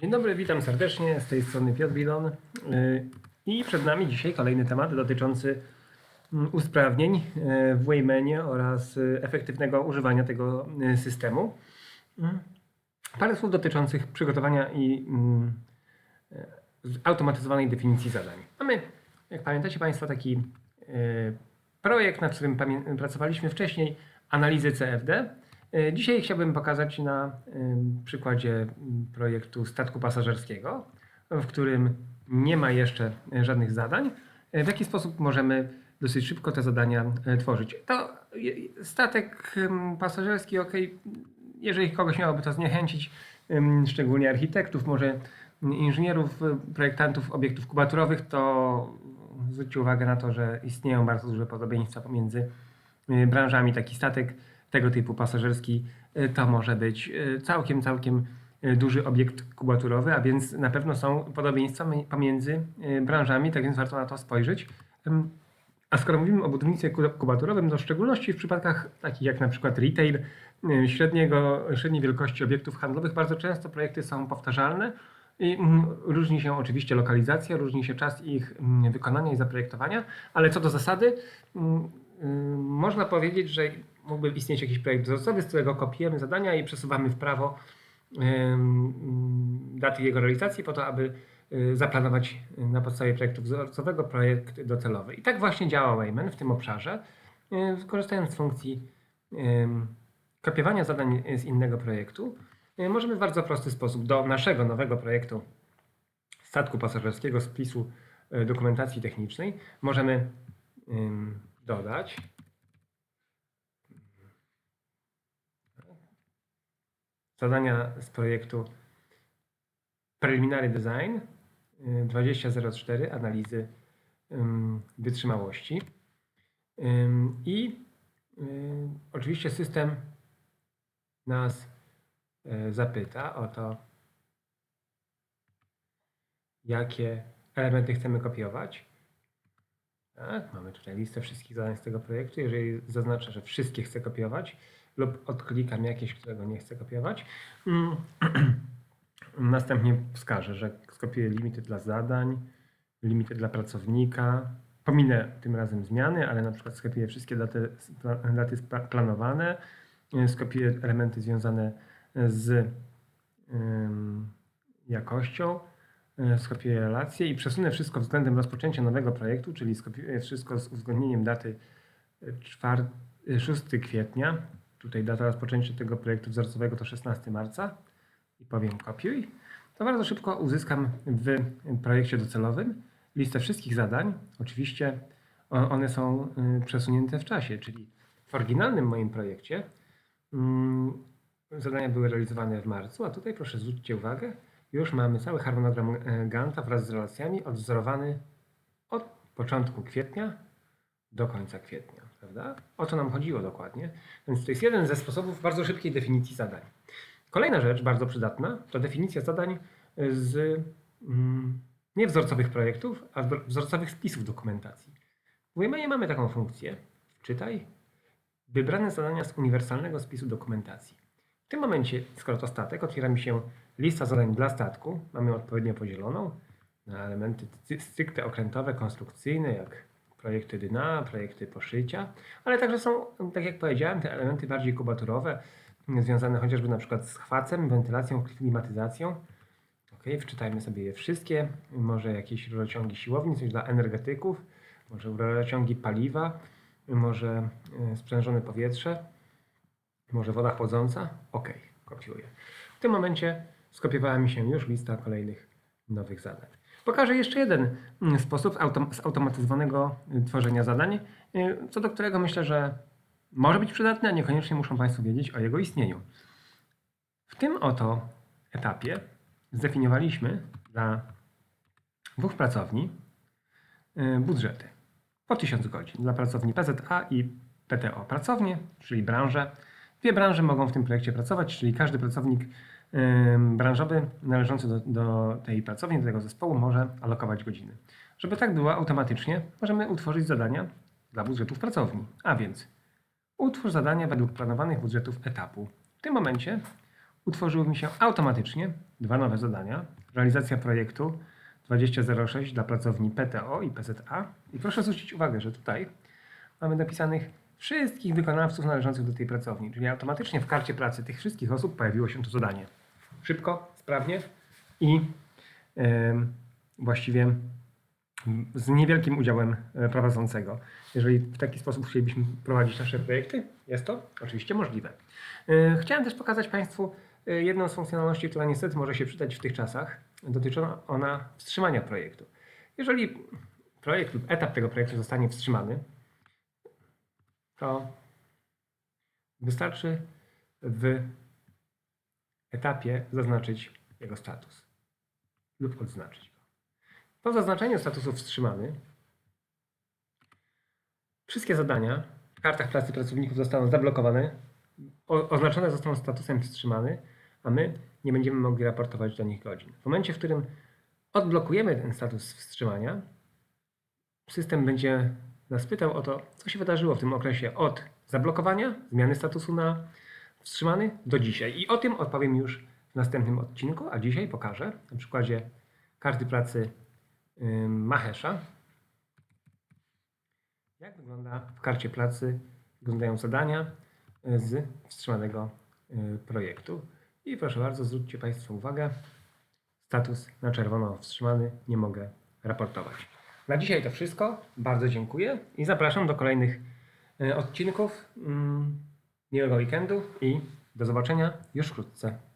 Dzień dobry, witam serdecznie. Z tej strony Piotr Bilon. Yy, I przed nami dzisiaj kolejny temat dotyczący mm, usprawnień yy, w Waymanie oraz yy, efektywnego używania tego systemu. Mm. Parę słów dotyczących przygotowania i mm, zautomatyzowanej definicji zadań. Mamy, jak pamiętacie Państwo, taki projekt, nad którym pracowaliśmy wcześniej, analizy CFD. E, Dzisiaj chciałbym pokazać na przykładzie projektu statku pasażerskiego, w którym nie ma jeszcze e, żadnych zadań, e, w jaki sposób możemy dosyć szybko te zadania tworzyć. To statek pasażerski, ok, jeżeli kogoś miałoby to zniechęcić, szczególnie architektów, może inżynierów, projektantów obiektów kubaturowych, to zwróćcie uwagę na to, że istnieją bardzo duże podobieństwa pomiędzy branżami. Taki statek tego typu pasażerski y, to może być y, całkiem, całkiem y, duży obiekt kubaturowy, a więc na pewno są podobieństwa mi- pomiędzy branżami, tak więc warto na to spojrzeć. A skoro mówimy o budownictwie ku- kubaturowym, to w szczególności w przypadkach takich jak na przykład retail, średniego, średniej wielkości obiektów handlowych, bardzo często projekty są powtarzalne i mm, różni się oczywiście lokalizacja, różni się czas ich mm, wykonania i zaprojektowania, ale co do zasady, mm, można powiedzieć, że mógłby istnieć jakiś projekt wzorcowy, z którego kopiujemy zadania i przesuwamy w prawo daty jego realizacji po to, aby y, zaplanować na podstawie projektu wzorcowego projekt docelowy. I tak właśnie działa Wayman w tym obszarze, y, korzystając z funkcji kopiowania zadań z innego projektu. y, Możemy w bardzo prosty sposób do naszego nowego projektu statku pasażerskiego spisu dokumentacji technicznej możemy dodać zadania z projektu Preliminary Design y, 2004 analizy ym, wytrzymałości. Ym, I y, oczywiście system nas y, zapyta o to, jakie elementy chcemy kopiować. Tak, mamy tutaj listę wszystkich zadań z tego projektu. Jeżeli zaznaczę, że wszystkie chcę kopiować lub odklikam jakieś, którego nie chcę kopiować, mm, następnie wskażę, że skopiuję limity dla zadań, limity dla pracownika. Pominę tym razem zmiany, ale na przykład skopiuję wszystkie daty, daty planowane, y, skopiuję elementy związane z jakością, skopiuję relacje i przesunę wszystko względem rozpoczęcia nowego projektu, czyli skopiuję wszystko z uwzględnieniem daty y, czwar- y, 6 kwietnia. Tutaj data rozpoczęcia tego projektu wzorcowego to 16 marca i powiem kopiuj. To bardzo szybko uzyskam w projekcie docelowym listę wszystkich zadań. Oczywiście one są przesunięte w czasie, czyli w oryginalnym moim projekcie mm, zadania były realizowane w marcu, a tutaj proszę zwróćcie uwagę, już mamy cały harmonogram e, Ganta wraz z relacjami odwzorowany od początku kwietnia do końca kwietnia, prawda? O to nam chodziło dokładnie. Więc to jest jeden ze sposobów bardzo szybkiej definicji zadań. Kolejna rzecz bardzo przydatna to definicja zadań z mm, nie wzorcowych projektów, a wzor- wzorcowych spisów dokumentacji. W Waymanie mamy taką funkcję, czytaj, wybrane zadania z uniwersalnego spisu dokumentacji. W tym momencie, skoro to statek, otwiera mi się lista zadań dla statku. Mamy odpowiednio podzieloną na elementy ty- stricte okrętowe, konstrukcyjne, jak projekty dyna, projekty poszycia, ale także są, tak jak powiedziałem, te elementy bardziej kubaturowe, związane chociażby na przykład z chwacem, wentylacją, klimatyzacją. Ok, wczytajmy sobie je wszystkie. Może jakieś rurociągi siłowni, coś dla energetyków, może rurociągi paliwa, może e, sprzężone powietrze, może woda chłodząca. Ok, kopiuję. W tym momencie skopiowała mi się już lista kolejnych nowych zadań. Pokażę jeszcze jeden mm, sposób autom- zautomatyzowanego y, tworzenia zadań, y, co do którego myślę, że może być przydatny, a niekoniecznie muszą Państwo wiedzieć o jego istnieniu. W tym oto etapie zdefiniowaliśmy dla dwóch pracowni y, budżety po 1000 godzin dla pracowni PZA i PTO. Pracownie, czyli branże. Dwie branże mogą w tym projekcie pracować, czyli każdy pracownik branżowy należący do, do tej pracowni, do tego zespołu może alokować godziny. Żeby tak było automatycznie, możemy utworzyć zadania dla budżetów pracowni. A więc utwórz zadania według planowanych budżetów etapu. W tym momencie utworzyły mi się automatycznie dwa nowe zadania. Realizacja projektu 2006 dla pracowni PTO i PZA. I proszę zwrócić uwagę, że tutaj mamy napisanych wszystkich wykonawców należących do tej pracowni, czyli automatycznie w karcie pracy tych wszystkich osób pojawiło się to zadanie. Szybko, sprawnie i właściwie z niewielkim udziałem e, prowadzącego. Jeżeli w taki sposób chcielibyśmy prowadzić nasze projekty, jest to oczywiście możliwe. E, Chciałem też pokazać Państwu e, jedną z funkcjonalności, która niestety może się przydać w tych czasach. Dotyczy ona wstrzymania projektu. Jeżeli projekt lub etap tego projektu zostanie wstrzymany, to wystarczy w etapie zaznaczyć jego status lub odznaczyć go. Po zaznaczeniu statusu wstrzymany, wszystkie zadania w kartach pracy pracowników zostaną zablokowane, oznaczone zostaną statusem wstrzymany, a my nie będziemy mogli raportować do nich godzin. W momencie, w którym odblokujemy ten status wstrzymania, system będzie nas pytał o to, co się wydarzyło w tym okresie od zablokowania, zmiany statusu na wstrzymany do dzisiaj. I o tym odpowiem już w następnym odcinku, a dzisiaj pokażę na przykładzie karty pracy Mahesha, jak wygląda w karcie pracy, wyglądają zadania y, z wstrzymanego y, projektu. I proszę bardzo, zwróćcie Państwo uwagę, status na czerwono wstrzymany, nie mogę raportować. Na dzisiaj to wszystko. Bardzo dziękuję i zapraszam do kolejnych y, odcinków. Miłego weekendu i do zobaczenia już wkrótce.